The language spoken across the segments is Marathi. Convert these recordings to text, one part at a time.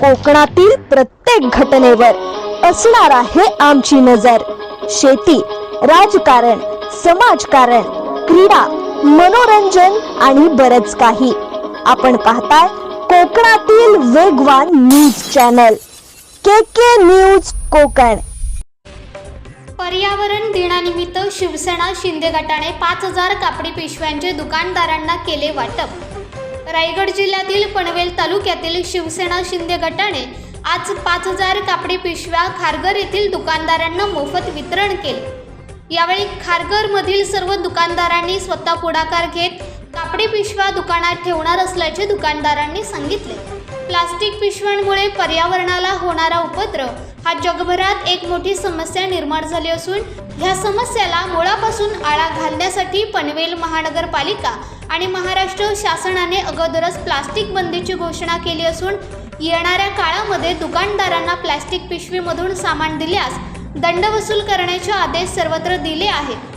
कोकणातील प्रत्येक घटनेवर असणार आहे आमची नजर. शेती राजकारण समाजकारण क्रीडा मनोरंजन आणि बरच काही. आपण पाहताय कोकणातील वेगवान news channel. K K news Konkan. पर्यावरण दिनानिमित्त शिवसेना शिंदे गटाने पाच हजार कापडी पिशव्यांचे दुकानदारांना केले वाटप. रायगड जिल्ह्यातील पनवेल तालुक्यातील शिवसेना शिंदे गटाने आज पाच हजार कापडी पिशव्या खारघर येथील दुकानदारांना मोफत वितरण केले. यावेळी खारघरमधील सर्व दुकानदारांनी स्वतः पुढाकार घेत कापडी पिशव्या दुकानात ठेवणार असल्याचे दुकानदारांनी सांगितले. प्लास्टिक पिशव्यांमुळे पर्यावरणाला होणारा उपद्रव हा जगभरात एक मोठी समस्या निर्माण झाली असून ह्या समस्याला मुळापासून आळा घालण्यासाठी पनवेल महानगरपालिका आणि महाराष्ट्र शासनाने अगोदरच प्लास्टिक बंदीची घोषणा केली असून येणाऱ्या काळामध्ये दुकानदारांना प्लास्टिक पिशवीमधून सामान दिल्यास दंड वसूल करण्याचे आदेश सर्वत्र दिले आहेत.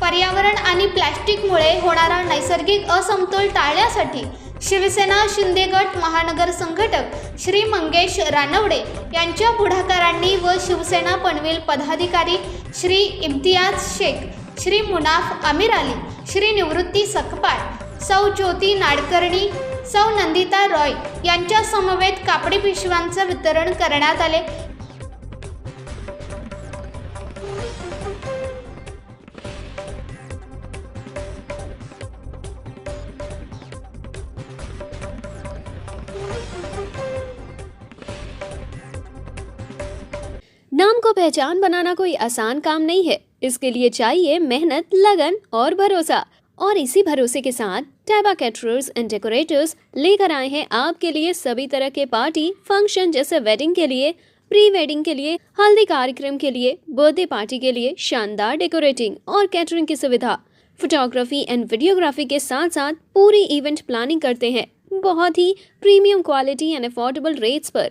पर्यावरण आणि प्लॅस्टिकमुळे होणारा नैसर्गिक असमतोल टाळण्यासाठी शिवसेना शिंदे गट महानगर संघटक श्री मंगेश रानवडे यांच्या पुढाकारांनी व शिवसेना पनवेल पदाधिकारी श्री इम्तियाज शेख श्री मुनाफ आमिर अली श्री निवृत्ती सकपाळ सौ ज्योती नाडकर्णी सौ नंदिता रॉय यांच्या समवेत कापडी पिशव्यांचं वितरण करण्यात आले. नाम को पहचान बनाना कोई आसान काम नहीं है। इसके लिए चाहिए मेहनत, लगन और भरोसा। और इसी भरोसे के साथ टैबा कैटरर्स एंड डेकोरेटर्स लेकर आए हैं आपके लिए सभी तरह के पार्टी फ़ंक्शन जैसे वेडिंग के लिए प्री वेडिंग के लिए, हल्दी कार्यक्रम के लिए बर्थडे पार्टी के लिए शानदार डेकोरेटिंग और कैटरिंग की सुविधा। फोटोग्राफी एंड वीडियोग्राफी के साथ साथ पूरी इवेंट प्लानिंग करते हैं। बहुत ही premium quality and affordable rates per.